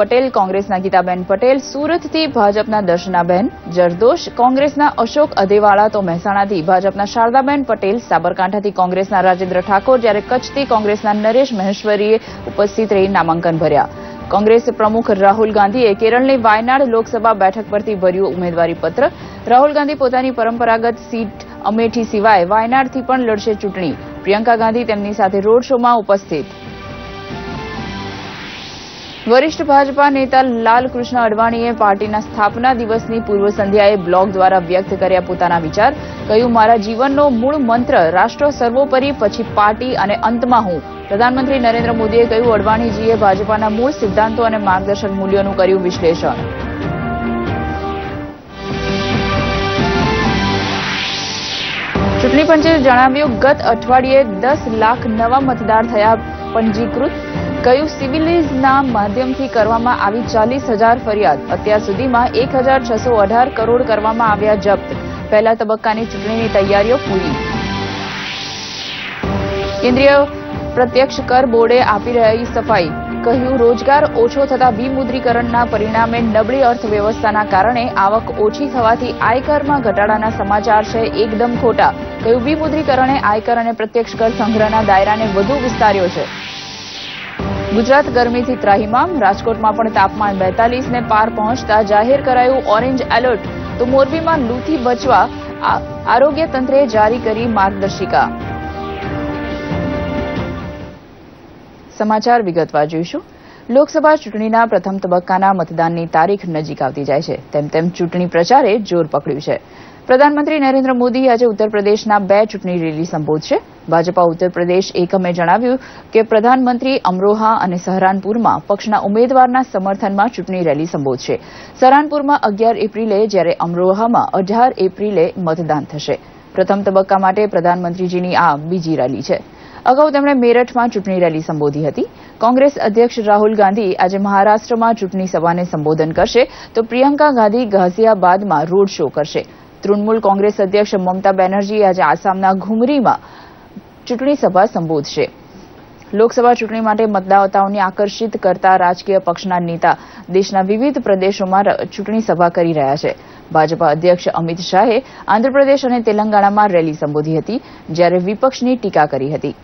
પટેલ કોંગ્રેસના ગીતાબેન પટેલ, સુરતથી ભાજપના દર્શનાબેન, જરદોશ કોંગ્રેસના અશોક અધેવાળા તો મહેસાણાથી ભાજપના શારદાબેન પટેલ, સાબરકાંઠાથી કોંગ્રેસના રાજેન્દ્ર ઠાકોર જ્યારે કચ્છથી કોંગ્રેસના નરેશ મહેશ્વરીએ ઉપસ્થિત રહી નામાંકન ભર્યા. કોંગ્રેસ પ્રમુખ રાહુલ ગાંધીએ કેરળની વાયનાડ લોકસભા બેઠક પરથી ભર્યું ઉમેદવારી પત્ર રાહુલ ગાંધી પોતાની પરંપરાગત સીટ અમેઠી સિવાય વાયનાડથી પણ લડશે ચૂંટણી. પ્રિયંકા ગાંધી તેમની સાથે રોડ શોમાં ઉપસ્થિત. વરિષ્ઠ ભાજપા નેતા લાલકૃષ્ણ અડવાણીએ પાર્ટીના સ્થાપના દિવસની પૂર્વ સંધ્યાએ બ્લોગ દ્વારા વ્યક્ત કર્યા પોતાના વિચાર, કહ્યું, મારા જીવનનો મૂળ મંત્ર રાષ્ટ્ર સર્વોપરી, પછી પાર્ટી અને અંતમાં હું. પ્રધાનમંત્રી નરેન્દ્ર મોદીએ કહ્યું, અડવાણીજીએ ભાજપાના મૂળ સિદ્ધાંતો અને માર્ગદર્શક મૂલ્યોનું કર્યું વિશ્લેષણ. ચૂંટણી પંચે જણાવ્યું, ગત અઠવાડિયે દસ લાખ નવા મતદાર થયા, પંજીકૃત કયું સિવિલિઝના માધ્યમથી કરવામાં આવી ચાલીસ હજાર ફરિયાદ? અત્યાર સુધીમાં એક હજાર છસો અઢાર કરોડ કરવામાં આવ્યા જપ્ત. પહેલા તબક્કાની ચૂંટણીની તૈયારીઓ પૂરી. કેન્દ્રીય પ્રત્યક્ષ કર બોર્ડે આપી રહી સફાઈ. કહ્યું, રોજગાર ઓછો થતા વિમુદ્રીકરણના પરિણામે નબળી અર્થવ્યવસ્થાના કારણે આવક ઓછી થવાથી આયકરમાં ઘટાડાના સમાચાર છે એકદમ ખોટા. કહ્યું, વિમુદ્રીકરણે આયકર અને પ્રત્યક્ષ કર સંગ્રહના દાયરાને વધુ વિસ્તાર્યો છે. ગુજરાત ગરમીથી ત્રાહિમામ. રાજકોટમાં પણ તાપમાન બેતાલીસને પાર પહોંચતા જાહેર કરાયું ઓરેન્જ એલર્ટ. તો મોરબીમાં લૂથી બચવા આરોગ્ય તંત્રે જારી કરી માર્ગદર્શિકા. સમાચાર વિગતવાર જોઈશું. લોકસભા ચૂંટણીના પ્રથમ તબક્કાના મતદાનની તારીખ નજીક આવતી જાય છે. તેમ તેમ ચૂંટણી પ્રચારે જોર પકડ્યું છે. પ્રધાનમંત્રી નરેન્દ્ર મોદી આજે ઉત્તરપ્રદેશના બે ચૂંટણી રેલી સંબોધશે. ભાજપા ઉત્તરપ્રદેશ એકમે જણાવ્યું કે પ્રધાનમંત્રી અમરોહા અને સહરાનપુરમાં પક્ષના ઉમેદવારના સમર્થનમાં ચૂંટણી રેલી સંબોધશે. સહરાનપુરમાં અગિયાર એપ્રિલે જ્યારે અમરોહામાં અઢાર એપ્રિલે મતદાન થશે. પ્રથમ તબક્કા માટે પ્રધાનમંત્રીજીની આ બીજી રેલી છે. અગાઉ તેમણે મેરઠમાં ચૂંટણી રેલી સંબોધી હતી. કોંગ્રેસ અધ્યક્ષ રાહુલ ગાંધી આજે મહારાષ્ટ્રમાં ચૂંટણી સભાને સંબોધન કરશે તો પ્રિયંકા ગાંધી ગાઝિયાબાદમાં રોડ શો કરશે. તૃણમૂલ કોંગ્રેસ અધ્યક્ષ મમતા બેનર્જી આજે આસામના ઘુમરીમાં ચૂંટણી સભા સંબોધશે. લોકસભા ચૂંટણી માટે મતદાતાઓને આકર્ષિત કરતા રાજકીય પક્ષના નેતા દેશના વિવિધ પ્રદેશોમાં ચૂંટણી સભા કરી રહ્યા છે. ભાજપા અધ્યક્ષ અમિત શાહે આંધ્રપ્રદેશ અને તેલંગાણામાં રેલી સંબોધી હતી, જ્યારે વિપક્ષની ટીકા કરી હતી.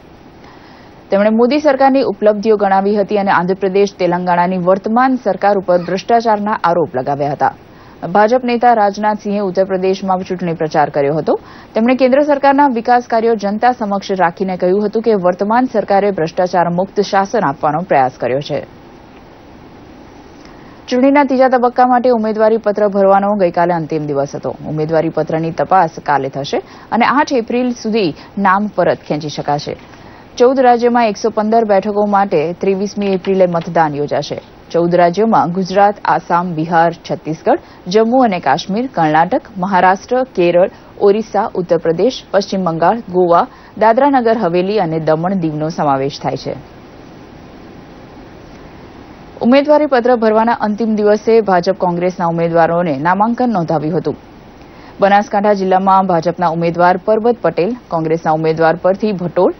તેમણે મોદી સરકારની ઉપલબ્ધિઓ ગણાવી હતી અને આંધ્રપ્રદેશ તેલંગાણાની વર્તમાન સરકાર ઉપર ભ્રષ્ટાચારના આરોપ લગાવ્યા હતા. ભાજપ નેતા રાજનાથસિંહે ઉત્તરપ્રદેશમાં ચૂંટણી પ્રચાર કર્યો હતો. તેમણે કેન્દ્ર સરકારના વિકાસ કાર્યો જનતા સમક્ષ રાખીને કહ્યું હતું કે વર્તમાન સરકારે ભ્રષ્ટાચાર મુક્ત શાસન આપવાનો પ્રયાસ કર્યો છે. ચૂંટણીના ત્રીજા તબક્કા માટે ઉમેદવારી પત્ર ભરવાનો ગઈકાલે અંતિમ દિવસ હતો. ઉમેદવારી પત્રની તપાસ કાલે થશે અને આઠ એપ્રિલ સુધી નામ પરત ખેંચી શકાશે. ચૌદ રાજ્યમાં એકસો પંદર બેઠકો માટે ત્રેવીસમી એપ્રિલે મતદાન યોજાશે. ચૌદ રાજ્યોમાં ગુજરાત, આસામ, બિહાર, છત્તીસગઢ, જમ્મુ અને કાશ્મીર, કર્ણાટક, મહારાષ્ટ્ર, કેરળ, ઓરિસ્સા, ઉત્તરપ્રદેશ, પશ્ચિમ બંગાળ, ગોવા, દાદરાનગર, હવેલી અને દમણ દીવનો સમાવેશ થાય છે. ઉમેદવારી પત્ર ભરવાના અંતિમ દિવસે ભાજપ કોંગ્રેસના ઉમેદવારોને નામાંકન નોંધાવ્યું હતું. બનાસકાંઠા જિલ્લામાં ભાજપના ઉમેદવાર પરબત પટેલ, કોંગ્રેસના ઉમેદવાર પરથી ભટોળ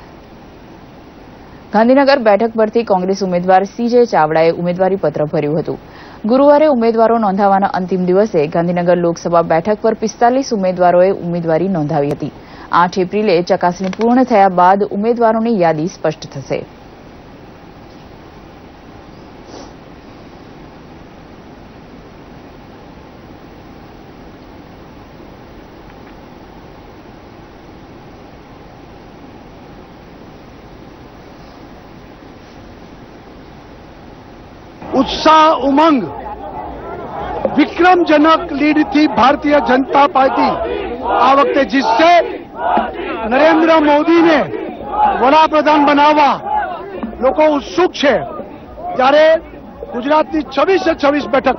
ગાંધીનગર બેઠક પરથી કોંગ્રેસ ઉમેદવાર સીજે ચાવડાએ ઉમેદવારી પત્ર ભર્યું હતું. ગુરુવારે ઉમેદવારો નોંધાવવાના અંતિમ દિવસે ગાંધીનગર લોકસભા બેઠક પર પિસ્તાલીસ ઉમેદવારોએ ઉમેદવારી નોંધાવી હતી. આઠ એપ્રિલે ચકાસણી પૂર્ણ થયા બાદ ઉમેદવારોની યાદી સ્પષ્ટ થશે. ઉત્સાહ, ઉમંગ. વિક્રમજનક લીડથી ભારતીય જનતા પાર્ટી આ વખતે જીતશે. નરેન્દ્ર મોદીને વડાપ્રધાન બનાવવા લોકો ઉત્સુક છે. ત્યારે ગુજરાતની છવ્વીસે છવ્વીસ બેઠક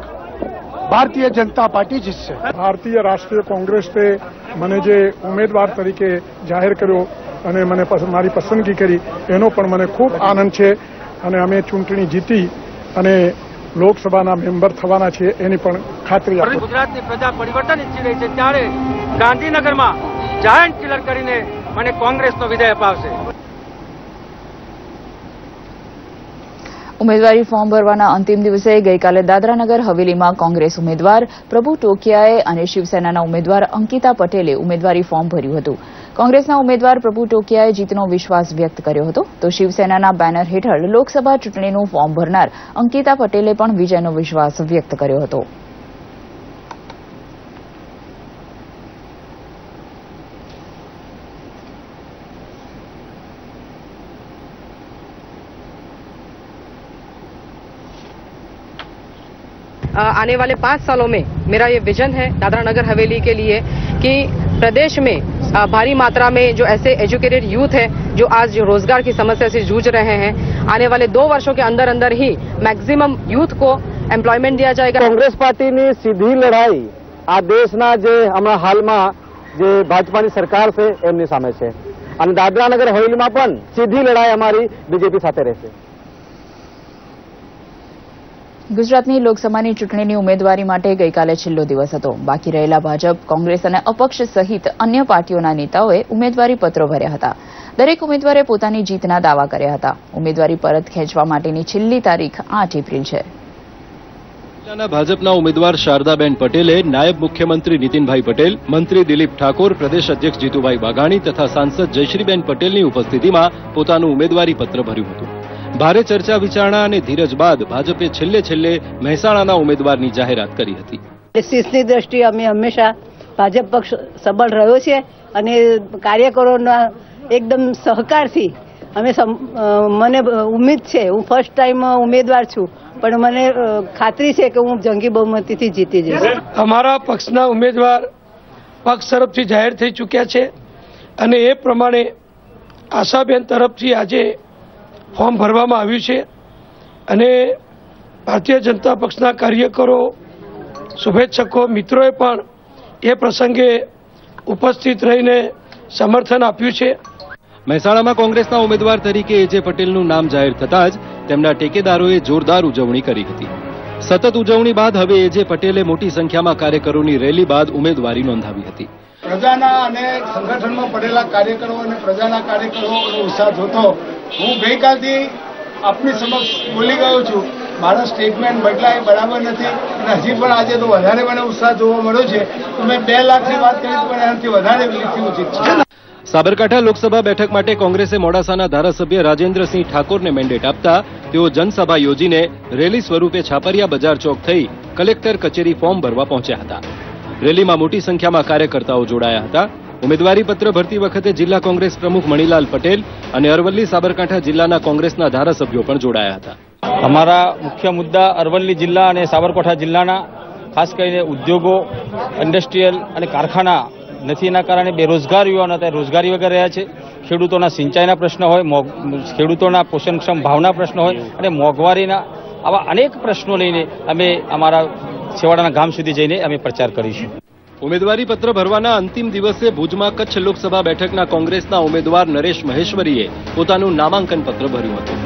ભારતીય જનતા પાર્ટી જીતશે. ભારતીય રાષ્ટ્રીય કોંગ્રેસે મને જે ઉમેદવાર તરીકે જાહેર કર્યો અને મને મારી પસંદગી કરી, એનો પણ મને ખૂબ આનંદ છે. અને અમે ચૂંટણી જીતી અને લોકસભાના મેમ્બર થવાના છે એની પણ ખાતરી આપું ગુજરાતની પ્રજા પરિવર્તન ઈચ્છી રહી છે ત્યારે ગાંધીનગરમાં જાયન્ટ કિલર કરીને મને કોંગ્રેસનો વિજય અપાવશે. ઉમેદવારી ફોર્મ ભરવાના અંતિમ દિવસે ગઈકાલે દાદરાનગર હવેલીમાં કોંગ્રેસ ઉમેદવાર પ્રભુ ટોકિયાએ અને શિવસેનાના ઉમેદવાર અંકિતા પટેલે ઉમેદવારી ફોર્મ ભર્યું હતું. કોંગ્રેસના ઉમેદવાર પ્રભુ ટોકિયાએ જીતનો વિશ્વાસ વ્યક્ત કર્યો હતો તો શિવસેનાના બેનર હેઠળ લોકસભા ચૂંટણીનું ફોર્મ ભરનાર અંકિતા પટેલે પણ વિજયનો વિશ્વાસ વ્યક્ત કર્યો હતો अ, आने वाले पाँच सालों में मेरा ये विजन है दादरा नगर हवेली के लिए कि प्रदेश में अ, भारी मात्रा में जो ऐसे एजुकेटेड यूथ है जो आज जो रोजगार की समस्या से जूझ रहे हैं आने वाले दो वर्षों के अंदर अंदर ही मैक्सिमम यूथ को एम्प्लॉयमेंट दिया जाएगा કોંગ્રેસ પાર્ટીની સીધી લડાઈ આ દેશના જે હમણાં હાલમાં જે ભાજપાની સરકાર છે એમની સામે છે અને દાદરાનગર હવેલીમાં પણ સીધી લડાઈ અમારી બીજેપી સાથે રહેશે ગુજરાતની લોકસભાની ચૂંટણીની ઉમેદવારી માટે ગઈકાલે છેલ્લો દિવસ હતો. બાકી રહેલા ભાજપ, કોંગ્રેસ અને અપક્ષ સહિત અન્ય પાર્ટીઓના નેતાઓએ ઉમેદવારી પત્રો ભર્યા હતા. દરેક ઉમેદવારે પોતાની જીતના દાવા કર્યા હતા. ઉમેદવારી પરત ખેંચવા માટેની છેલ્લી તારીખ આઠ એપ્રિલ છે. ભાજપના ઉમેદવાર શારદાબેન પટેલે નાયબ મુખ્યમંત્રી નીતિનભાઈ પટેલ, મંત્રી દિલીપ ઠાકોર, પ્રદેશ અધ્યક્ષ જીતુભાઈ વાઘાણી તથા સાંસદ જયશ્રીબેન પટેલની ઉપસ્થિતિમાં પોતાનું ઉમેદવારી પત્ર ભર્યું હતું. ભારે ચર્ચા વિચારણા અને ધીરજ બાદ ભાજપે છેલ્લે છેલ્લે મહેસાણાના ઉમેદવારની જાહેરાત કરી હતી. સીસની દ્રષ્ટિએ અમે હંમેશા ભાજપ પક્ષ સબળ રહ્યો છે અને કાર્યકરોના એકદમ સહકારથી અમે સમ- મને ઉમેદ છે. હું ફર્સ્ટ ટાઈમ ઉમેદવાર છું પણ મને ખાતરી છે કે હું જંગી બહુમતીથી જીતી જઈશ. અમારા પક્ષના ઉમેદવાર પક્ષ તરફથી જાહેર થઈ ચૂક્યા છે અને એ પ્રમાણે આશાબેન તરફથી આજે ફોર્મ ભરવામાં આવ્યું છે. અને ભારતીય જનતા પક્ષના કાર્યકરો શુભેચ્છકો મિત્રોએ પણ એ પ્રસંગે ઉપસ્થિત રહીને સમર્થન આપ્યું છે. મહેસાણામાં કોંગ્રેસના ઉમેદવાર તરીકે એજે પટેલનું નામ જાહેર થતાં જ તેમના ટેકેદારોએ જોરદાર ઉજવણી કરી હતી. સતત ઉજવણી બાદ હવે એજે પટેલે મોટી સંખ્યામાં કાર્યકરોની રેલી બાદ ઉમેદવારી નોંધાવી હતી. પ્રજાના અને સંગઠનમાં પડેલા કાર્યકરો અને પ્રજાના કાર્યકરોનો ઉત્સાહ જોતો હું ગઈકાલથી આપની સમક્ષ બોલી ગયો છું. મારો સ્ટેટમેન્ટ બદલાય બરાબર નથી અને હજી પણ આજે તો વધારે મને ઉત્સાહ જોવા મળ્યો છે. મેં બે લાખની વાત કરી પણ એનાથી વધારે લીધી ઉચિત છે. સાબરકાંઠા લોકસભા બેઠક માટે કોંગ્રેસે મોડાસાના ધારાસભ્ય રાજેન્દ્રસિંહ ઠાકોરને મેન્ડેટ આપતા તેઓ જનસભા યોજીને રેલી સ્વરૂપે છાપરિયા બજાર ચોક થઈ કલેક્ટર કચેરી ફોર્મ ભરવા પહોંચ્યા હતા. રેલીમાં મોટી સંખ્યામાં કાર્યકર્તાઓ જોડાયા હતા. ઉમેદવારી પત્ર ભરતી વખતે જિલ્લા કોંગ્રેસ પ્રમુખ મણિલાલ પટેલ અને અરવલ્લી સાબરકાંઠા જિલ્લાના કોંગ્રેસના ધારાસભ્યો પણ જોડાયા હતા. અમારા મુખ્ય મુદ્દા અરવલ્લી જિલ્લા અને સાબરકાંઠા જિલ્લાના, ખાસ કરીને ઉદ્યોગો ઇન્ડસ્ટ્રીયલ અને કારખાના નથી. એના કારણે બેરોજગાર યુવાનો અત્યારે રોજગારી વગર રહ્યા છે. ખેડૂતોના સિંચાઈના પ્રશ્ન હોય ખેડૂતોના પોષણક્ષમ ભાવના પ્રશ્નો હોય અને મોંઘવારીના આવા અનેક પ્રશ્નો લઈને અમે અમારા છેવાડાના ગામ સુધી જઈને અમે પ્રચાર કરીશું. ઉમેદવારી પત્ર ભરવાના અંતિમ દિવસે ભુજમાં કચ્છ લોકસભા બેઠકના કોંગ્રેસના ઉમેદવાર નરેશ મહેશ્વરીએ પોતાનું નામાંકન પત્ર ભર્યું હતું.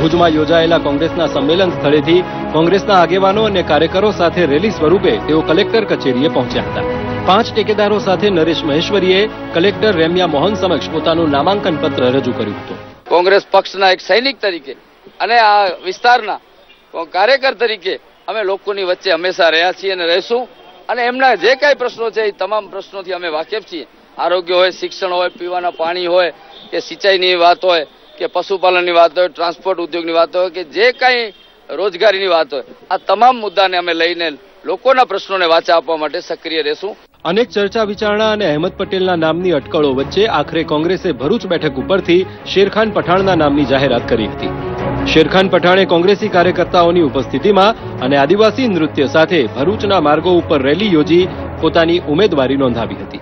ભુજમાં યોજાયેલા કોંગ્રેસના સંમેલન સ્થળેથી કોંગ્રેસના આગેવાનો અને કાર્યકરો સાથે રેલી સ્વરૂપે તેઓ કલેક્ટર કચેરીએ પહોંચ્યા હતા. પાંચ ટેકેદારો સાથે નરેશ મહેશ્વરીએ કલેક્ટર રેમ્યા મોહન સમક્ષ પોતાનું નામાંકન પત્ર રજૂ કર્યું હતું. કોંગ્રેસ પક્ષના એક સૈનિક તરીકે અને આ વિસ્તારના કાર્યકર તરીકે અમે લોકોની વચ્ચે હંમેશા રહ્યા છીએ અને રહેશું. અને એમના જે કાંઈ પ્રશ્નો છે એ તમામ પ્રશ્નોથી અમે વાકેફ છીએ. આરોગ્ય હોય, શિક્ષણ હોય, પીવાના પાણી હોય, કે સિંચાઈની વાત હોય, કે પશુપાલનની વાત હોય, ટ્રાન્સપોર્ટ ઉદ્યોગની વાત હોય, કે જે કાંઈ રોજગારીની વાત હોય, આ તમામ મુદ્દાને અમે લઈને લોકોના પ્રશ્નોને વાચા આપવા માટે સક્રિય રહેશું. અનેક ચર્ચા વિચારણા અને અહેમદ પટેલના નામની અટકળો વચ્ચે આખરે કોંગ્રેસે ભરૂચ બેઠક ઉપરથી શેરખાન પઠાણના નામની જાહેરાત કરી હતી. શેરખાન પઠાણે કોંગ્રેસી કાર્યકર્તાઓની ઉપસ્થિતિમાં અને આદિવાસી નૃત્ય સાથે ભરૂચના માર્ગો ઉપર રેલી યોજી પોતાની ઉમેદવારી નોંધાવી હતી.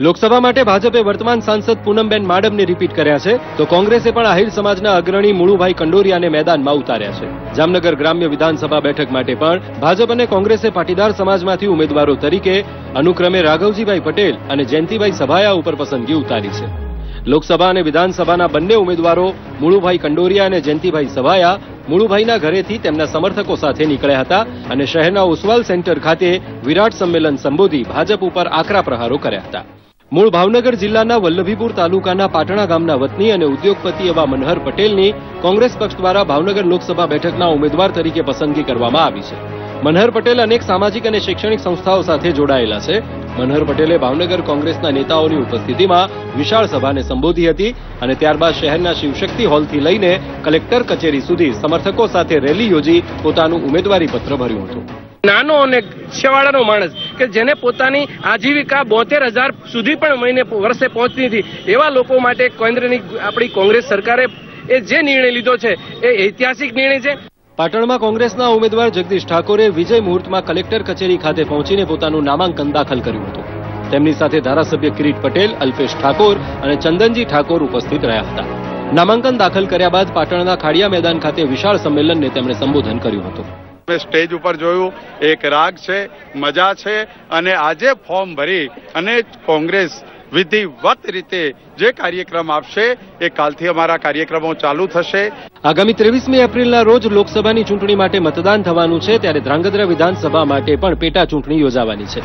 લોકસભા માટે ભાજપે વર્તમાન સાંસદ પૂનમબેન માડમને રિપીટ કર્યા છે, તો કોંગ્રેસે પણ આહિર સમાજના અગ્રણી મુળુભાઈ કંડોરિયાને મેદાનમાં ઉતાર્યા છે. જામનગર ગ્રામ્ય વિધાનસભા બેઠક માટે પણ ભાજપ અને કોંગ્રેસે પાટીદાર સમાજમાંથી ઉમેદવારો તરીકે અનુક્રમે રાઘવજીભાઈ પટેલ અને જયંતિભાઈ સભાયા ઉપર પસંદગી ઉતારી છે. લોકસભા અને વિધાનસભાના બંને ઉમેદવારો મુળુભાઈ કંડોરિયા અને જયંતિભાઈ સભાયા મુળુભાઈના ઘરેથી તેમના સમર્થકો સાથે નીકળ્યા હતા અને શહેરના ઓસવાલ સેન્ટર ખાતે વિરાટ સંમેલન સંબોધી ભાજપ ઉપર આકરા પ્રહારો કર્યા હતા. મૂળ ભાવનગર જિલ્લાના વલ્લભીપુર તાલુકાના પાટણા ગામના વતની અને ઉદ્યોગપતિ એવા મનહર પટેલની કોંગ્રેસ પક્ષ દ્વારા ભાવનગર લોકસભા બેઠકના ઉમેદવાર તરીકે પસંદગી કરવામાં આવી છે. મનહર પટેલ અનેક સામાજિક અને શૈક્ષણિક સંસ્થાઓ સાથે જોડાયેલા છે. મનહર પટેલે ભાવનગર કોંગ્રેસના નેતાઓની ઉપસ્થિતિમાં વિશાળ સભાને સંબોધી હતી અને ત્યારબાદ શહેરના શિવશક્તિ હોલથી લઈને કલેક્ટર કચેરી સુધી સમર્થકો સાથે રેલી યોજી પોતાનું ઉમેદવારી પત્ર ભર્યું હતું. નાનો અને છેવાડાનો માણસ કે જેને પોતાની આજીવિકા બોતેર હજાર સુધી પણ મહિને વર્ષે પહોંચતી હતી, એવા લોકો માટે કેન્દ્રની આપણી કોંગ્રેસ સરકારે એ જે નિર્ણય લીધો છે, એ ઐતિહાસિક નિર્ણય છે. પાટણમાં કોંગ્રેસના ઉમેદવાર જગદીશ ઠાકોરે વિજય મુહૂર્તમાં કલેક્ટર કચેરી ખાતે પહોંચીને પોતાનું નામાંકન દાખલ કર્યું હતું. તેમની સાથે ધારાસભ્ય કિરીટ પટેલ, અલ્પેશ ઠાકોર અને ચંદનજી ઠાકોર ઉપસ્થિત રહ્યા હતા. નામાંકન દાખલ કર્યા બાદ પાટણના ખાડિયા મેદાન ખાતે વિશાળ સંમેલનને તેમણે સંબોધન કર્યું હતું. મેં સ્ટેજ ઉપર જોયું, એક રાગ છે, મજા છે, અને આજે ફોર્મ ભરી અને કોંગ્રેસ વિધિવત રીતે જે કાર્યક્રમ આપશે, એ કાલથી અમારા કાર્યક્રમો ચાલુ થશે. આગામી ત્રેવીસમી એપ્રિલના રોજ લોકસભાની ચૂંટણી માટે મતદાન થવાનું છે, ત્યારે ધ્રાંગધ્રા વિધાનસભા માટે પણ પેટા ચૂંટણી યોજાવાની છે.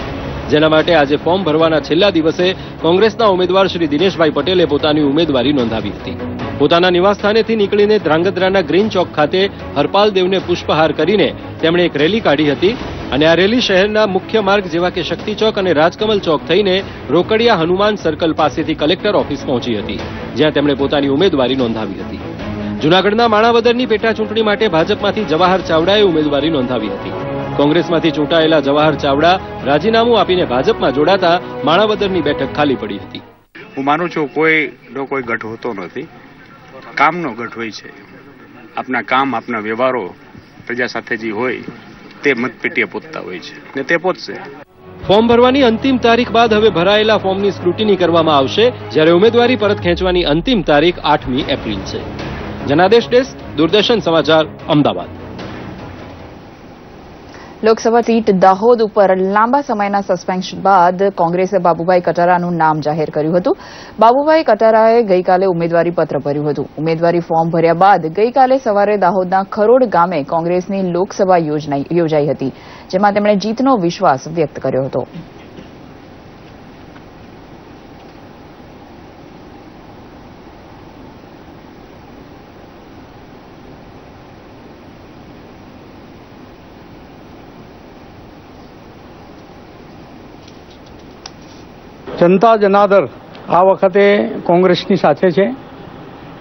જેના માટે આજે ફોર્મ ભરવાના છેલ્લા દિવસે કોંગ્રેસના ઉમેદવાર શ્રી દિનેશભાઈ પટેલે પોતાની ઉમેદવારી નોંધાવી હતી. પોતાના નિવાસસ્થાનેથી નીકળીને ધ્રાંગધ્રાના ગ્રીન ચોક ખાતે હરપાલ દેવને પુષ્પહાર કરીને તેમણે એક રેલી કાઢી હતી. અને આ રેલી શહેરના મુખ્ય માર્ગ જેવા કે શક્તિ ચોક અને રાજકમલ ચોક થઈને રોકડિયા હનુમાન સર્કલ પાસેથી કલેક્ટર ઓફિસ પહોંચી હતી, જ્યાં તેમણે પોતાની ઉમેદવારી નોંધાવી હતી. જૂનાગઢના માણાવદરની પેટા ચૂંટણી માટે ભાજપમાંથી જવાહર ચાવડાએ ઉમેદવારી નોંધાવી હતી. કોંગ્રેસમાંથી ચૂંટાયેલા જવાહર ચાવડા રાજીનામું આપીને ભાજપમાં જોડાતા માણાવદરની બેઠક ખાલી પડી હતી. હું માનું છું કોઈનો કોઈ ગઢ હોતો નથી. કામનો ગઢ હોય છે. આપના કામ, આપના વ્યવહારો પ્રજા સાથે જે હોય તે મતપેટીએ પહોંચતા હોય છે. ને તે પહોંચશે ફોર્મ ભરવાની અંતિમ તારીખ બાદ હવે ભરાયેલા ફોર્મની સ્ક્રુટિની કરવામાં આવશે, જ્યારે ઉમેદવારી પરત ખેંચવાની અંતિમ તારીખ આઠમી એપ્રિલ છે. જનાદેશ ડેસ્ક, દૂરદર્શન સમાચાર, અમદાવાદ. લોકસભા સીટ દાહોદ ઉપર લાંબા સમયના સસ્પેન્શન બાદ કોંગ્રેસે બાબુભાઈ કટારાનું નામ જાહેર કર્યું હતું. બાબુભાઈ કટારાએ ગઈકાલે ઉમેદવારી પત્ર ભર્યું હતું. ઉમેદવારી ફોર્મ ભર્યા બાદ ગઈકાલે સવારે દાહોદના ખરોડ ગામે કોંગ્રેસની લોકસભા યોજાઈ હતી, જેમાં તેમણે જીતનો વિશ્વાસ વ્યક્ત કર્યો હતો. જનતા જનાદર આ વખતે કોંગ્રેસની સાથે છે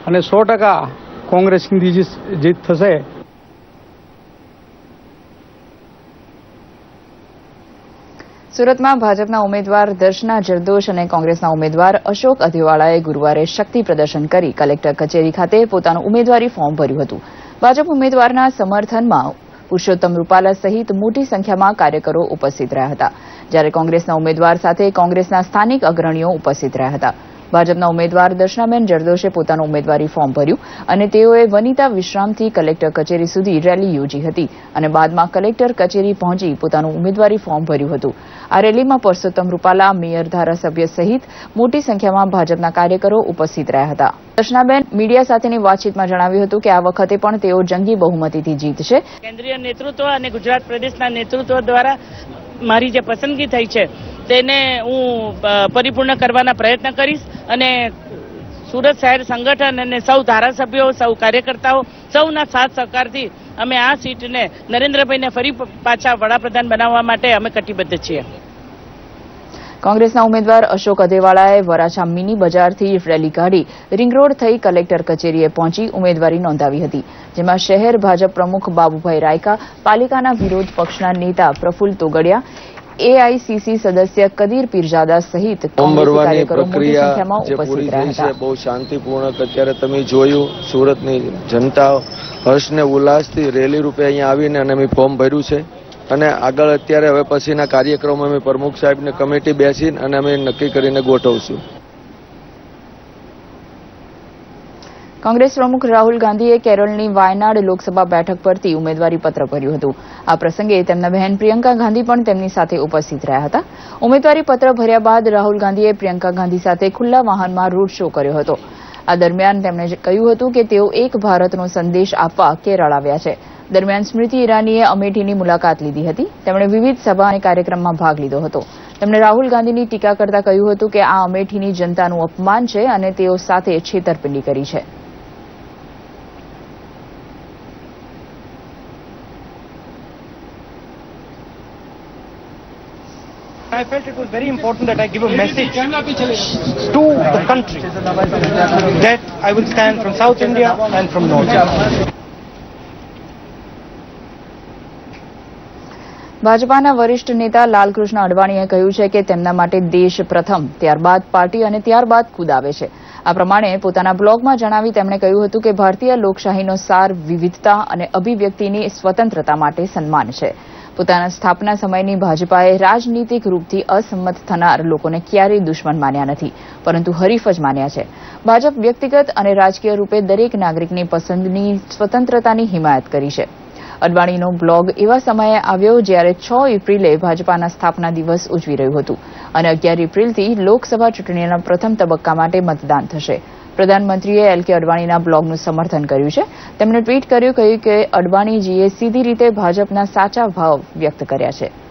અને સો ટકા કોંગ્રેસની જીત થશે. સુરતમાં ભાજપના ઉમેદવાર દર્શના જરદોશ અને કોંગ્રેસના ઉમેદવાર અશોક અધિવાળાએ ગુરુવારે શક્તિ પ્રદર્શન કરી કલેક્ટર કચેરી ખાતે પોતાનું ઉમેદવારી ફોર્મ ભર્યું હતું. ભાજપ ઉમેદવારના સમર્થનમાં પુરુષોત્તમ રૂપાલા સહિત મોટી સંખ્યામાં કાર્યકરો ઉપસ્થિત રહ્યા હતા. જ્યારે કોંગ્રેસના ઉમેદવાર સાથે કોંગ્રેસના સ્થાનિક અગ્રણીઓ ઉપસ્થિત રહ્યા હતા. ભાજપના ઉમેદવાર દર્શનાબેન જરદોશે પોતાનું ઉમેદવારી ફોર્મ ભર્યું અને તેઓએ વનિતા વિશ્રામથી કલેક્ટર કચેરી સુધી રેલી યોજી હતી અને બાદમાં કલેક્ટર કચેરી પહોંચી પોતાનું ઉમેદવારી ફોર્મ ભર્યું હતું. આ રેલીમાં પરસોત્તમ રૂપાલા, મેયર ધારાસભ્ય સહિત મોટી સંખ્યામાં ભાજપના કાર્યકરો ઉપસ્થિત રહ્યા હતા. દર્શનાબેન મીડિયા સાથેની વાતચીતમાં જણાવ્યું હતું કે આ વખતે પણ તેઓ જંગી બહુમતીથી જીતશે. કેન્દ્રીય નેતૃત્વ અને ગુજરાત પ્રદેશના નેતૃત્વ દ્વારા મારી જે પસંદગી થઈ છે, તેને હું પરિપૂર્ણ કરવાના પ્રયત્ન કરીશ અને સુરત શહેર સંગઠન અને સૌ ધારાસભ્યો, સૌ કાર્યકર્તાઓ, સૌના સાથ સહકારથી અમે આ સીટને નરેન્દ્રભાઈને ફરી પાછા વડાપ્રધાન બનાવવા માટે અમે કટિબદ્ધ છીએ. કોંગ્રેસના ઉમેદવાર અશોક અધેવાળાએ વરાછા મિની બજારથી રેલી કાઢી રિંગ રોડ થઈ કલેક્ટર કચેરીએ પહોંચી ઉમેદવારી નોંધાવી હતી જેમાં શહેર ભાજપ પ્રમુખ બાબુભાઈ રાયકા પાલિકાના વિરોધ પક્ષના નેતા પ્રફુલ તોગડિયા એઆઈસીસી સદસ્ય કદીર પીરજાદા સહિત હતા. બહુ શાંતિપૂર્ણક અત્યારે તમે જોયું સુરતની જનતા હર્ષને ઉલ્લાસથી રેલી રૂપે અહીંયા આવીને અને અમે ફોર્મ ભર્યું છે. અને આગળ અત્યારે હવે પછીના કાર્યક્રમો અમે પ્રમુખ સાહેબને કમિટી બેસીને અને અમે નક્કી કરીને ગોઠવશું. કોંગ્રેસ પ્રમુખ રાહુલ ગાંધીએ કેરળની વાયનાડ લોકસભા બેઠક પરથી ઉમેદવારી પત્ર ભર્યું હતું. આ પ્રસંગે તેમના બહેન પ્રિયંકા ગાંધી પણ તેમની સાથે ઉપસ્થિત રહ્યા હતા. ઉમેદવારી પત્ર ભર્યા બાદ રાહુલ ગાંધીએ પ્રિયંકા ગાંધી સાથે ખુલ્લા વાહનમાં રોડ શો કર્યો હતો. આ દરમિયાન તેમણે કહ્યું હતું કે તેઓ એક ભારતનો સંદેશ આપવા કેરળ આવ્યા છે. દરમિયાન સ્મૃતિ ઈરાનીએ અમેઠીની મુલાકાત લીધી હતી તેમણે વિવિધ સભા અને કાર્યક્રમમાં ભાગ લીધો હતો તેમણે રાહુલ ગાંધીની ટીકા કરતા કહ્યું હતું કે આ અમેઠીની જનતાનું અપમાન છે અને તેઓ સાથે છેતરપિંડી કરી છે I felt it was very important that I give a message to the country that I will stand from South India and from North India. ભાજપાના વરિષ્ઠ નેતા લાલકૃષ્ણ અડવાણીએ કહ્યું છે કે તેમના માટે દેશ પ્રથમ, ત્યારબાદ પાર્ટી અને ત્યારબાદ ખુદ આવે છે. આ પ્રમાણે પોતાના બ્લોગમાં જણાવી તેમણે કહ્યું હતું કે ભારતીય લોકશાહીનો સાર વિવિધતા અને અભિવ્યક્તિની સ્વતંત્રતા માટે સન્માન છે. પોતાના સ્થાપના સમયની ભાજપાએ રાજનીતિક રૂપથી અસંમત થનાર લોકોને ક્યારેય દુશ્મન માન્યા નથી, પરંતુ હરીફ જ માન્યા છે. ભાજપ વ્યક્તિગત અને રાજકીય રૂપે દરેક નાગરિકની પસંદની સ્વતંત્રતાની હિમાયત કરી છે. અડવાણીનો બ્લોગ એવા સમયે આવ્યો જ્યારે છ એપ્રિલે ભાજપાના સ્થાપના દિવસ ઉજવી રહ્યું હતું અને અગિયાર એપ્રિલથી લોકસભા ચૂંટણીના પ્રથમ તબક્કા માટે મતદાન થશે. પ્રધાનમંત્રીએ એલ કે અડવાણીના બ્લોગનું સમર્થન કર્યું છે. તેમણે ટ્વીટ કર્યું, કહ્યું કે અડવાણીજીએ સીધી રીતે ભાજપના સાચા ભાવ વ્યક્ત કર્યા છે.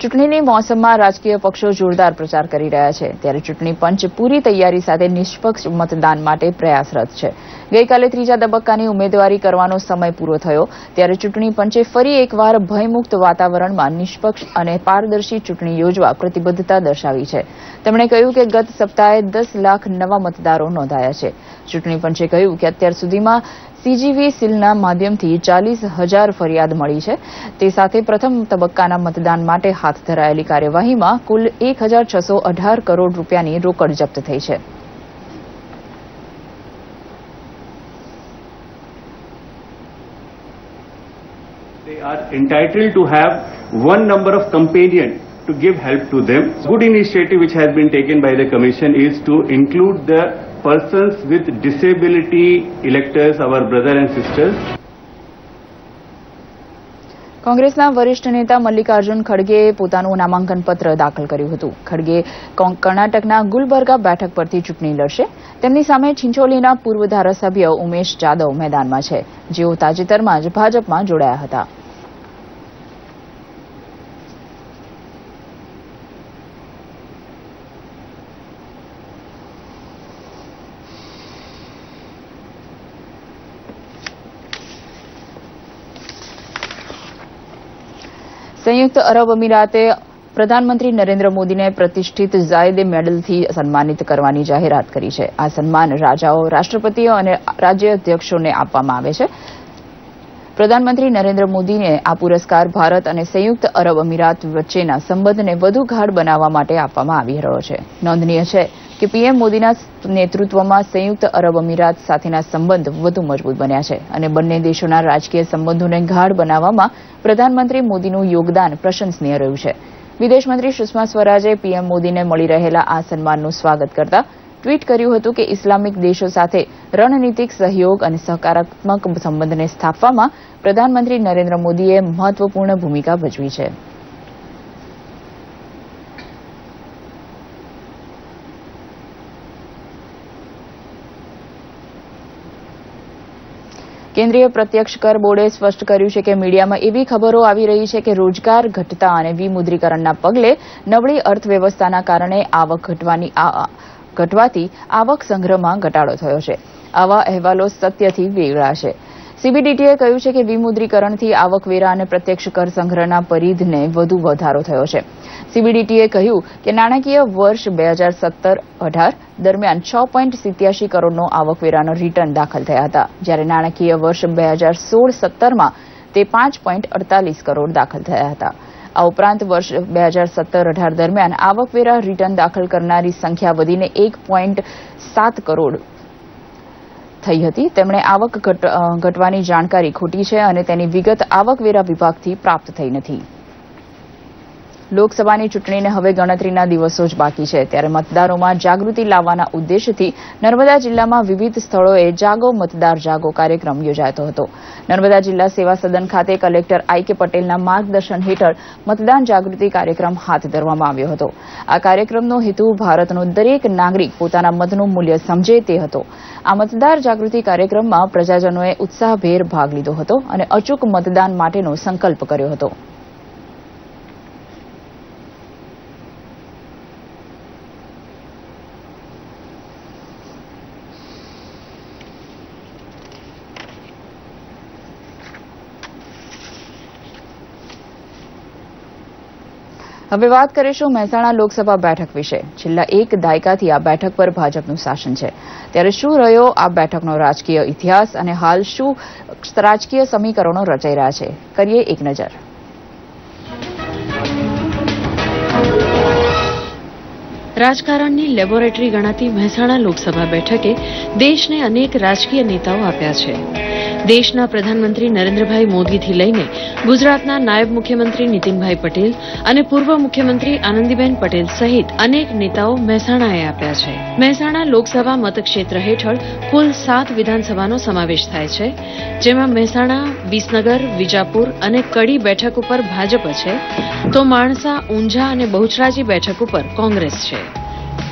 ચૂંટણીની મોસમમાં રાજકીય પક્ષો જોરદાર પ્રચાર કરી રહ્યા છે. ત્યારે ચૂંટણી પંચ પૂરી તૈયારી સાથે નિષ્પક્ષ મતદાન માટે પ્રયાસરત છે. ગઈકાલે ત્રીજા તબક્કાની ઉમેદવારી કરવાનો સમય પૂરો થયો. ત્યારે ચૂંટણી પંચે ફરી એકવાર ભયમુક્ત વાતાવરણમાં નિષ્પક્ષ અને પારદર્શી ચૂંટણી યોજવા પ્રતિબદ્ધતા દર્શાવી છે. તેમણે કહ્યું કે ગત સપ્તાહે દસ લાખ નવા મતદારો નોંધાયા છે. ચૂંટણી પંચે કહ્યું કે અત્યાર સુધીમાં સીજીવી સીલના માધ્યમથી ચાલીસ હજાર ફરિયાદ મળી છે તે સાથે પ્રથમ તબક્કાના મતદાન માટે હાથ ધરાયેલી કાર્યવાહીમાં કુલ એક કરોડ રૂપિયાની રોકડ જપ્ત થઈ છે They are entitled to have one number of companion to give help to them. Good initiative which has been taken by the commission is to include the persons with disability electors, our brother and sisters. કોંગ્રેસના વરિષ્ઠ નેતા મલ્લિકાર્જુન ખડગેએ પોતાનું નામાંકન પત્ર દાખલ કર્યું હતું. ખડગે કર્ણાટકના ગુલબર્ગા બેઠક પરથી ચૂંટણી લડશે. તેમની સામે છિંચોલીના પૂર્વ ધારાસભ્ય ઉમેશ જાદવ મેદાનમાં છે. જેઓ તાજેતરમાં જ ભાજપમાં જોડાયા હતા. સંયુક્ત અરબ અમીરાતે પ્રધાનમંત્રી નરેન્દ્ર મોદીને પ્રતિષ્ઠિત ઝાયદે મેડલથી સન્માનિત કરવાની જાહેરાત કરી છે. આ સન્માન રાજાઓ, રાષ્ટ્રપતિઓ અને રાજ્ય અધ્યક્ષોને આપવામાં આવે છે. પ્રધાનમંત્રી નરેન્દ્ર મોદીને આ પુરસ્કાર ભારત અને સંયુક્ત અરબ અમીરાત વચ્ચેના સંબંધને વધુ ગાઢ બનાવવા માટે આપવામાં આવી રહ્યો છે. નોંધનીય છે કે પીએમ મોદીના નેતૃત્વમાં સંયુક્ત અરબ અમીરાત સાથેના સંબંધ વધુ મજબૂત બન્યા છે અને બંને દેશોના રાજકીય સંબંધોને ગાઢ બનાવવામાં પ્રધાનમંત્રી મોદીનું યોગદાન પ્રશંસનીય રહ્યું છે. વિદેશમંત્રી સુષ્મા સ્વરાજે પીએમ મોદીને મળી રહેલા આ સન્માનનું સ્વાગત કરતા ટ્વીટ કર્યું હતું કે ઇસ્લામિક દેશો સાથે રણનીતિક સહયોગ અને સહકારાત્મક સંબંધને સ્થાપવામાં પ્રધાનમંત્રી નરેન્દ્ર મોદીએ મહત્વપૂર્ણ ભૂમિકા ભજવી છે. કેન્દ્રીય પ્રત્યક્ષ કર બોર્ડે સ્પષ્ટ કર્યું છે કે મીડિયામાં એવી ખબરો આવી રહી છે કે રોજગાર ઘટતા અને વિમુદ્રીકરણના પગલે નબળી અર્થવ્યવસ્થાના કારણે આવક ઘટવાની ઘટવાથી આવક સંગ્રહમાં ઘટાડો થયો છે. આવા અહેવાલો સત્યથી વેગળા છે સીબીડીટીએ કહ્યું છે કે વિમુદ્રીકરણથી આવકવેરા અને પ્રત્યક્ષ કર સંગ્રહના પરિધને વધુ વધારો થયો છે. સીબીડીટીએ કહ્યું કે નાણાકીય વર્ષ બે હજાર સત્તર અઢાર દરમિયાન છ પોઈન્ટ સિત્યાસી કરોડનો આવકવેરાનો રિટર્ન દાખલ થયા હતા. જ્યારે નાણાકીય વર્ષ બે હજાર સોળ સત્તરમાં તે પાંચ પોઈન્ટ અડતાલીસ કરોડ દાખલ થયા હતા. આ ઉપરાંત વર્ષ બે હજાર સત્તર અઢાર દરમિયાન આવકવેરા રિટર્ન દાખલ કરનારી સંખ્યા વધીને એક પોઈન્ટ સાત કરોડ થઈ હતી. તેમણે આવક ઘટ- ઘટવાની જાણકારી ખોટી છે અને તેની વિગત આવકવેરા વિભાગથી પ્રાપ્ત થઈ નથી. લોકસભાની ચૂંટણીને હવે ગણતરીના દિવસો જ બાકી છે. ત્યારે મતદારોમાં જાગૃતિ લાવવાના ઉદ્દેશથી નર્મદા જિલ્લામાં વિવિધ સ્થળોએ જાગો મતદાર જાગો કાર્યક્રમ યોજાતો હતો. નર્મદા જિલ્લા સેવા સદન ખાતે કલેક્ટર આઈ કે પટેલના માર્ગદર્શન હેઠળ મતદાન જાગૃતિ કાર્યક્રમ હાથ ધરવામાં આવ્યો હતો. આ કાર્યક્રમનો હેતુ ભારતનો દરેક નાગરિક પોતાના મતનું મૂલ્ય સમજે તે હતો. આ મતદાર જાગૃતિ કાર્યક્રમમાં પ્રજાજનોએ ઉત્સાહભેર ભાગ લીધો હતો અને અચૂક મતદાન માટેનો સંકલ્પ કર્યો હતો. હવે વાત કરીશું મહેસાણા લોકસભા બેઠક વિશે. છેલ્લા એક દાયકાથી આ બેઠક પર ભાજપનું શાસન છે. ત્યારે શું રહ્યો આ બેઠકનો રાજકીય ઇતિહાસ અને હાલ શું રાજકીય સમીકરણો રચાઈ રહ્યા છે? કરીએ એક નજર. રાજકારણની લેબોરેટરી ગણાતી મહેસાણા લોકસભા બેઠકે દેશને અનેક રાજકીય નેતાઓ આપ્યા છે. દેશના પ્રધાનમંત્રી નરેન્દ્રભાઈ મોદીથી લઈને ગુજરાતના નાયબ મુખ્યમંત્રી નીતિનભાઈ પટેલ અને પૂર્વ મુખ્યમંત્રી આનંદીબેન પટેલ સહિત અનેક નેતાઓ મહેસાણાએ આપ્યા છે. મહેસાણા લોકસભા મતક્ષેત્ર હેઠળ કુલ સાત વિધાનસભાનો સમાવેશ થાય છે, જેમાં મહેસાણા, વિસનગર, વિજાપુર અને કડી બેઠક ઉપર ભાજપ છે, તો માણસા, ઊંઝા અને બહુચરાજી બેઠક ઉપર કોંગ્રેસ છે.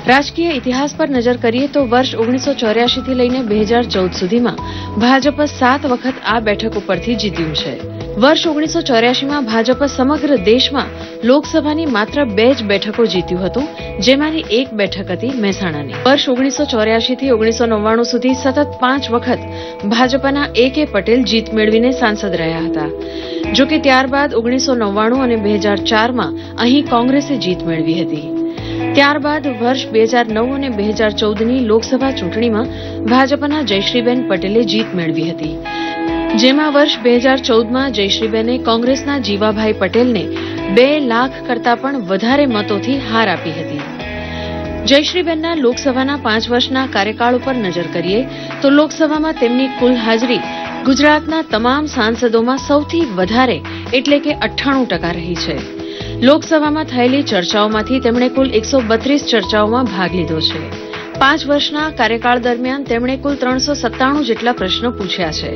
રાજકીય ઇતિહાસ પર નજર કરીએ તો વર્ષ ઓગણીસો ચોર્યાસીથી લઈને બે હજાર ચૌદ સુધીમાં ભાજપ સાત વખત આ બેઠક ઉપરથી જીત્યું છે. વર્ષ ઓગણીસો ચોર્યાસીમાં ભાજપ સમગ્ર દેશમાં લોકસભાની માત્ર બે જ બેઠકો જીત્યું હતું, જેમાંની એક બેઠક હતી મહેસાણાની. વર્ષ ઓગણીસો ચોર્યાસીથી ઓગણીસો નવ્વાણું સુધી સતત પાંચ વખત ભાજપના એ કે પટેલ જીત મેળવીને સાંસદ રહ્યા હતા. જોકે ત્યારબાદ ઓગણીસો નવ્વાણું અને બે હજાર ચારમાં અહીં કોંગ્રેસે જીત મેળવી હતી. ત્યારબાદ વર્ષ બે હજાર નવ અને બે હજાર ચૌદની લોકસભા ચૂંટણીમાં ભાજપના જયશ્રીબેન પટેલે જીત મેળવી હતી. જેમાં વર્ષ બે હજાર ચૌદમાં જયશ્રીબેને કોંગ્રેસના જીવાભાઈ પટેલને બે લાખ કરતા પણ વધારે મતોથી હાર આપી હતી. જયશ્રીબેનના લોકસભાના પાંચ વર્ષના કાર્યકાળ ઉપર નજર કરીએ તો લોકસભામાં તેમની કુલ હાજરી ગુજરાતના તમામ સાંસદોમાં સૌથી વધારે, એટલે કે અઠ્ઠાણું ટકા રહી છે. લોકસભામાં થયેલી ચર્ચાઓમાંથી તેમણે કુલ એકસો ચર્ચાઓમાં ભાગ લીધો છે. પાંચ વર્ષના કાર્યકાળ દરમિયાન તેમણે કુલ ત્રણસો જેટલા પ્રશ્નો પૂછ્યા છે.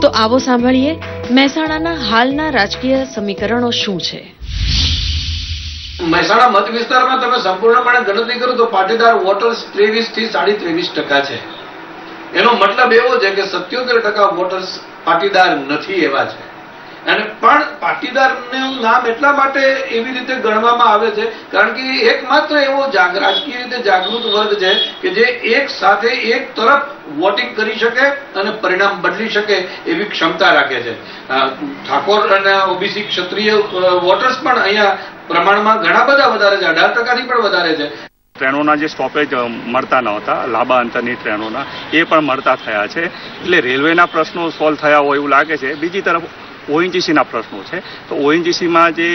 તો આવો સાંભળીએ, મહેસાણાના હાલના રાજકીય સમીકરણો શું છે? મહેસાણા મત વિસ્તારમાં તમે સંપૂર્ણપણે ગણતરી કરો તો પાટીદાર વોટર્સ ત્રેવીસથી સાડી ત્રેવીસ ટકા છે. એનો મતલબ એવો છે કે સત્યોતેર ટકા વોટર્સ પાટીદાર નથી એવા છે. અને પણ પાટીદારનું નામ એટલા માટે એવી રીતે ગણવામાં આવે છે, કારણ કે એકમાત્ર એવો રાજકીય રીતે જાગૃત વર્ગ છે કે જે એક સાથે એક તરફ વોટિંગ કરી શકે અને પરિણામ બદલી શકે એવી ક્ષમતા રાખે છે. ઠાકોર અને ઓબીસી ક્ષત્રિય વોટર્સ પણ અહીંયા પ્રમાણમાં ઘણા બધા વધારે છે, અઢાર ટકાથી પણ વધારે છે. ટ્રેનોના જે સ્ટોપેજ મળતા નહોતા લાંબા અંતરની ટ્રેનોના, એ પણ મળતા થયા છે. એટલે રેલવેના પ્રશ્નો સોલ્વ થયા હોય એવું લાગે છે. બીજી તરફ ઓએનજીસીના પ્રશ્નો છે. તો ઓએનજીસીમાં જે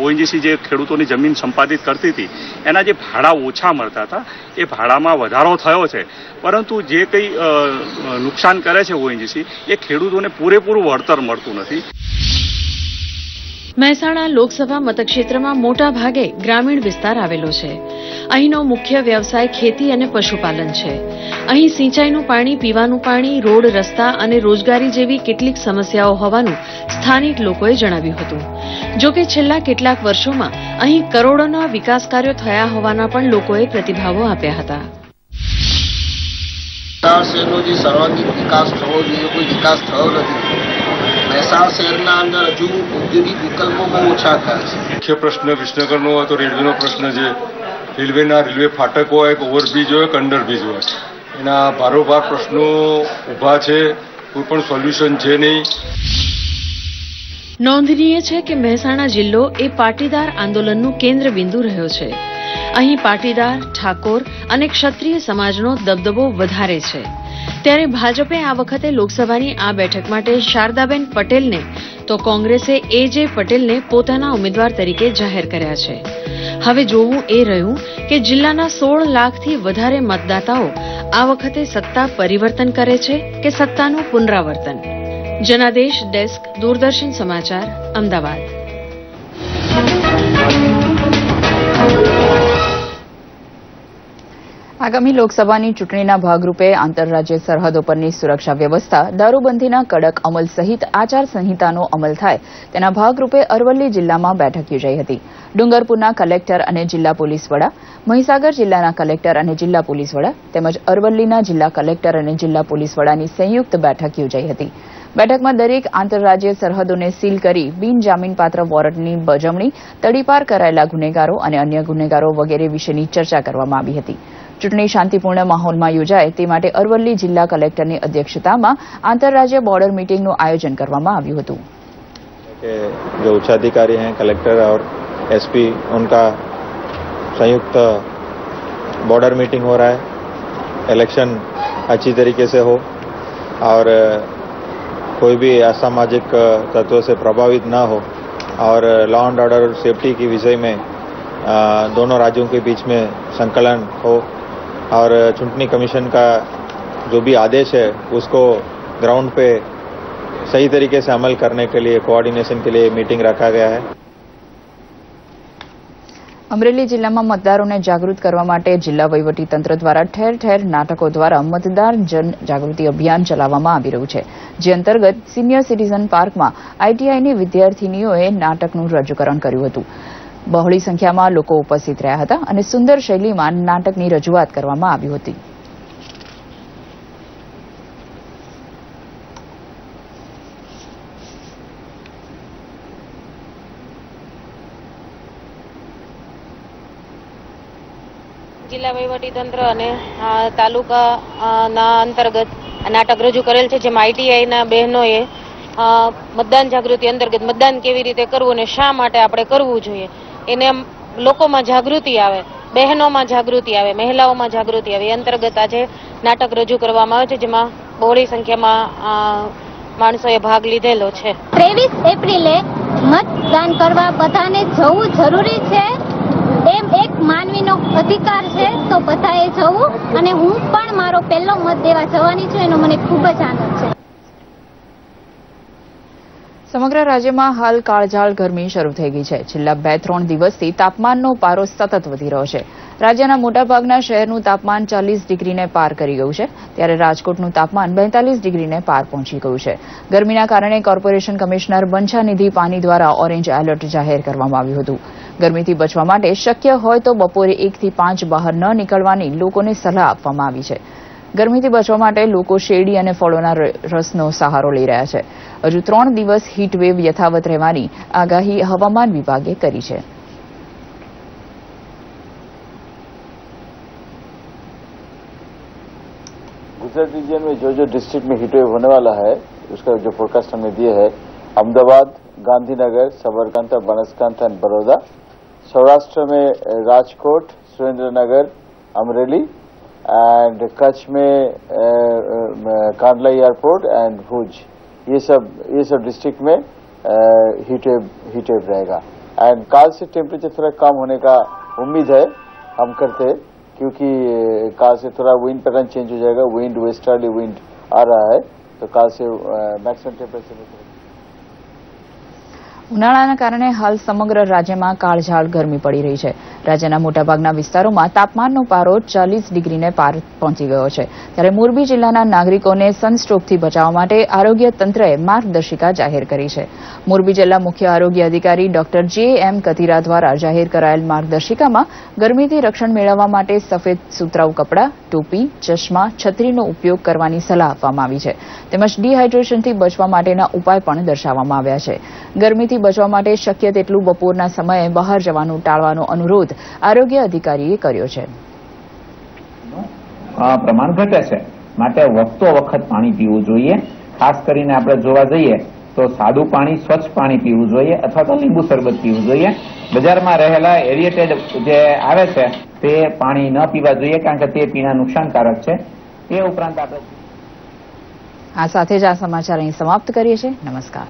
ઓએનજીસી જે ખેડૂતોની જમીન સંપાદિત કરતી હતી, એના જે ભાડા ઓછા મળતા હતા, એ ભાડામાં વધારો થયો છે. પરંતુ જે કંઈ નુકસાન કરે છે ઓએનજીસી એ ખેડૂતોને પૂરેપૂરું વળતર મળતું નથી. મહેસાણા લોકસભા મતક્ષેત્રમાં મોટા ભાગે ગ્રામીણ વિસ્તાર આવેલો છે. અહીંનો મુખ્ય વ્યવસાય ખેતી અને પશુપાલન છે. અહીં સિંચાઈનું પાણી, પીવાનું પાણી, રોડ, રસ્તા અને રોજગારી જેવી કેટલીક સમસ્યાઓ હોવાનું સ્થાનિક લોકોએ જણાવ્યું હતું. જોકે છેલ્લા કેટલાક વર્ષોમાં અહીં કરોડોના વિકાસ કાર્યો થયા હોવાના પણ લોકોએ પ્રતિભાવો આપ્યા હતા. વિકાસ થવો જોઈએ, કોઈ વિકાસ થયો નથી. મહેસાણા શહેરના અંદર હજુ ઔદ્યોગિક વિકલ્પો બહુ ઓછા થયા છે. મુખ્ય પ્રશ્ન વિસનગરનો હોય તો રેલવેનો પ્રશ્ન છે. રેલવેના રેલવે ફાટક હોય કે ઓવરબ્રિજ હોય કે અંડરબ્રિજ હોય. એના ભારોભાર પ્રશ્નો ઊભા છે. કોઈ પણ સોલ્યુશન છે નહીં. નોંધનીય છે કે મહેસાણા જિલ્લો એ પાટીદાર આંદોલનનું કેન્દ્ર બિંદુ રહ્યો છે. અહીં પાટીદાર ઠાકોર અને ક્ષત્રિય સમાજનો દબદબો વધારે છે. ત્યારે ભાજપે આ વખતે લોકસભાની આ બેઠક માટે શારદાબેન પટેલને, તો કોંગ્રેસે એ જે પટેલને પોતાના ઉમેદવાર તરીકે જાહેર કર્યા છે. હવે જોવું એ રહ્યું કે જિલ્લાના સોળ લાખથી વધારે મતદાતાઓ આ વખતે સત્તા પરિવર્તન કરે છે કે સત્તાનું પુનરાવર્તન? જનાદેશ ડેસ્ક, દૂરદર્શન સમાચાર, અમદાવાદ. આગામી લોકસભાની ચૂંટણીના ભાગરૂપે આંતરરાજ્ય સરહદો પરની સુરક્ષા વ્યવસ્થા, દારૂબંધીના કડક અમલ સહિત આચાર સંહિતાનો અમલ થાય, તેના ભાગરૂપે અરવલ્લી જિલ્લામાં બેઠક યોજાઈ હતી. ડુંગરપુરના કલેક્ટર અને જિલ્લા પોલીસ વડા, મહીસાગર જિલ્લાના કલેક્ટર અને જિલ્લા પોલીસ વડા, તેમજ અરવલ્લીના જિલ્લા કલેક્ટર અને જિલ્લા પોલીસ વડાની સંયુક્ત બેઠક યોજાઈ હતી. બેઠકમાં દરેક આંતરરાજ્ય સરહદોને સીલ કરી બિનજામીનપાત્ર વોરંટની બજવણી, તડીપાર કરાયેલા ગુનેગારો અને અન્ય ગુનેગારો વગેરે વિશેની ચર્ચા કરવામાં આવી હતી. ચૂંટણી શાંતિપૂર્ણ માહોલમાં યોજાય તે માટે અરવલ્લી જિલ્લા કલેક્ટરની અધ્યક્ષતામાં આંતરરાજ્ય બોર્ડર મીટિંગનું આયોજન કરવામાં આવ્યું હતું के जो उच्चाधिकारी हैं कलेक्टर और एसपी उनका संयुक्त बॉर्डर मीटिंग हो रहा है इलेक्शन अच्छी तरीके से हो और कोई भी असामाजिक तत्वों से प्रभावित ना हो और लॉ एंड ऑर्डर सेफ्टी की विषय में अ, दोनों राज्यों के बीच में संकलन हो और चुनाव कमीशन का जो भी आदेश है उसको ग्राउंड पे सही तरीके से अमल करने के लिए कोऑर्डिनेशन के लिए मीटिंग रखा गया है અમરેલી જિલ્લામાં મતદારોને જાગૃત કરવા માટે જિલ્લા વહીવટી તંત્ર દ્વારા ઠેર ઠેર નાટકો દ્વારા મતદાર જન જાગૃતિ અભિયાન ચલાવવામાં આવી રહ્યું છે જે અંતર્ગત સિનિયર સિટીઝન પાર્કમાં આઈટીઆઈની વિદ્યાર્થીનીઓએ નાટકનું રજૂકરણ કર્યું હતું બહોળી સંખ્યામાં લોકો ઉપસ્થિત રહ્યા હતા અને સુંદર શૈલીમાં નાટકની રજૂઆત કરવામાં આવી હતી. જિલ્લા વહીવટી તંત્ર અને તાલુકાના અંતર્ગત નાટક રજૂ કરેલ છે, જેમાં આઈટીઆઈના બહેનોએ મતદાન જાગૃતિ અંતર્ગત મતદાન કેવી રીતે કરવું અને શા માટે આપણે કરવું જોઈએ. એને લોકોમાં જાગૃતિ આવે, બહેનોમાં જાગૃતિ આવે, મહિલાઓમાં જાગૃતિ આવે. એ અંતર્ગત આજે નાટક રજૂ કરવામાં આવે છે, જેમાં બહોળી સંખ્યામાં માણસોએ ભાગ લીધેલો છે. ત્રેવીસ એપ્રિલે મતદાન કરવા બધાને જવું જરૂરી છે? એમ એક માનવીનો અધિકાર છે, તો બધાએ જવું. અને હું પણ મારો પહેલો મત દેવા જવાની છું, એનો મને ખૂબ જ આનંદ છે. સમગ્ર રાજ્યમાં હાલ કાળઝાળ ગરમી શરૂ થઈ ગઈ છે. છેલ્લા બે ત્રણ દિવસથી તાપમાનનો પારો સતત વધી રહ્યો છે. રાજ્યના મોટાભાગના શહેરનું તાપમાન ચાલીસ ડિગ્રીને પાર કરી ગયું છે, ત્યારે રાજકોટનું તાપમાન બેતાલીસ ડિગ્રીને પાર પહોંચી ગયું છે. ગરમીના કારણે કોર્પોરેશન કમિશનર બંછાનિધિ પાની દ્વારા ઓરેન્જ એલર્ટ જાહેર કરવામાં આવ્યું હતું. ગરમીથી બચવા માટે શક્ય હોય તો બપોરે એકથી પાંચ બહાર ન નીકળવાની લોકોને સલાહ આપવામાં આવી છે. ગરમીથી બચવા માટે લોકો શેરડી અને ફળોના ર- રસનો સહારો લઈ રહ્યા છે હજુ ત્રણ દિવસ હીટવેવ યથાવત રહેવાની આગાહી હવામાન વિભાગે કરી છે गुजरात रीजन में जो जो डिस्ट्रिक्ट में हीट वेव होने वाला है उसका जो फोरकास्ट हमने दिया है अहमदाबाद गांधीनगर साबरकांठा बनासकांठा एंड बड़ौदा सौराष्ट्र में अ, राजकोट सुरेंद्रनगर अमरेली एंड कच्छ में कांडला एयरपोर्ट एंड भुज ये सब ये सब डिस्ट्रिक्ट में हीट वेव हीट वेव रहेगा। एंड काल से टेम्परेचर थोड़ा कम होने का उम्मीद है, हम करते हैं, क्योंकि काल से थोड़ा विंड पैटर्न चेंज हो जाएगा विंड वेस्टर्ली विंड आ रहा है तो काल से मैक्सिमम टेम्परेचर ઉનાળાના કારણે હાલ સમગ્ર રાજ્યમાં કાળઝાળ ગરમી પડી રહી છે. રાજ્યના મોટાભાગના વિસ્તારોમાં તાપમાનનો પારો ચાલીસ ડિગ્રીને પાર પહોંચી ગયો છે. ત્યારે મોરબી જિલ્લાના નાગરિકોને સનસ્ટ્રોકથી બચાવવા માટે આરોગ્ય તંત્રએ માર્ગદર્શિકા જાહેર કરી છે. મોરબી જિલ્લા મુખ્ય આરોગ્ય અધિકારી ડોક્ટર જે એમ કતિરા દ્વારા જાહેર કરાયેલ માર્ગદર્શિકામાં ગરમીથી રક્ષણ મેળવવા માટે સફેદ સુતરાઉ કપડાં, ટોપી, ચશ્મા, છત્રીનો ઉપયોગ કરવાની સલાહ આપવામાં આવી છે. તેમજ ડિહાઇડ્રેશનથી બચવા માટેના ઉપાય પણ દર્શાવવામાં આવ્યા છે. ગરમીથી બચવા માટે શક્ય તેટલું બપોરના સમયે બહાર જવાનું ટાળવાનો અનુરોધ આરોગ્ય અધિકારીએ કર્યો છે. પ્રમાણ ઘટે છે. માટે વખતો વખત પાણી પીવું જોઈએ. ખાસ કરીને આપણે જોવા જઈએ તો સાદું પાણી સ્વચ્છ પાણી પીવું જોઈએ અથવા તો લીંબુ શરબત પીવું જોઈએ. બજારમાં રહેલા એરિએટેડ જે આવે છે તે પાણી ન પીવા જોઈએ કારણ કે તે પીણા નુકસાનકારક છે. એ ઉપરાંત આપણે આ સાથે જ આ સમાચાર અહીં સમાપ્ત કરીએ છીએ. નમસ્કાર.